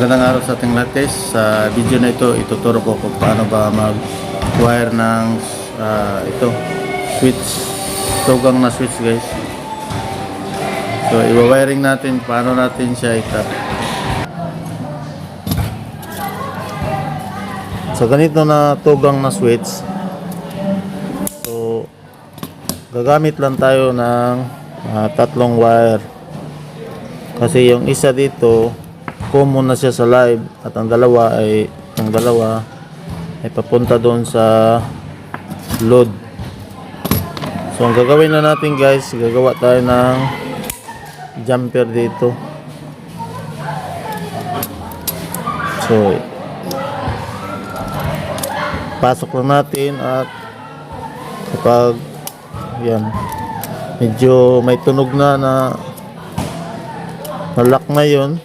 Magandang araw sa ating lahat guys. Sa video na ito, ituturo ko kung paano ba mag-wire ng ah, ito, switch. Tugang na switch guys. So, i-wiring natin, paano natin siya ikat. So, ganito na tugang na switch. So, gagamit lang tayo ng ah, tatlong wire. Kasi yung isa dito, common na siya sa live at ang dalawa ay ang dalawa ay papunta doon sa load. So ang gagawin na natin guys, gagawa tayo ng jumper dito. So pasok lang natin at kapag yan medyo may tunog na na nalock na yun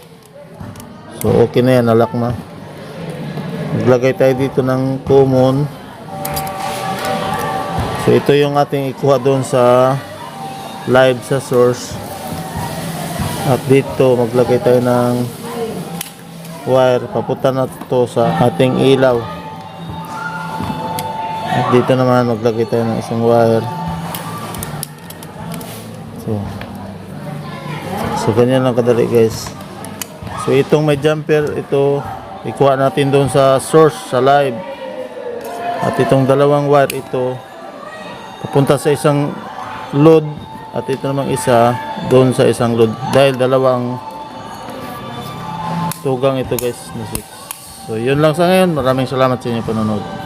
so okay na yan nalock na. Maglagay tayo dito ng common. So ito yung ating ikuha doon sa live sa source. At dito maglagay tayo ng wire. Papunta na to sa ating ilaw. At dito naman maglagay tayo ng isang wire. So So ganyan lang kadali guys. So itong may jumper ito ikuha natin doon sa source sa live. At itong dalawang wire ito papunta sa isang load at ito namang isa doon sa isang load dahil dalawang tugang ito guys. So yun lang sa ngayon. Maraming salamat sa inyong panonood.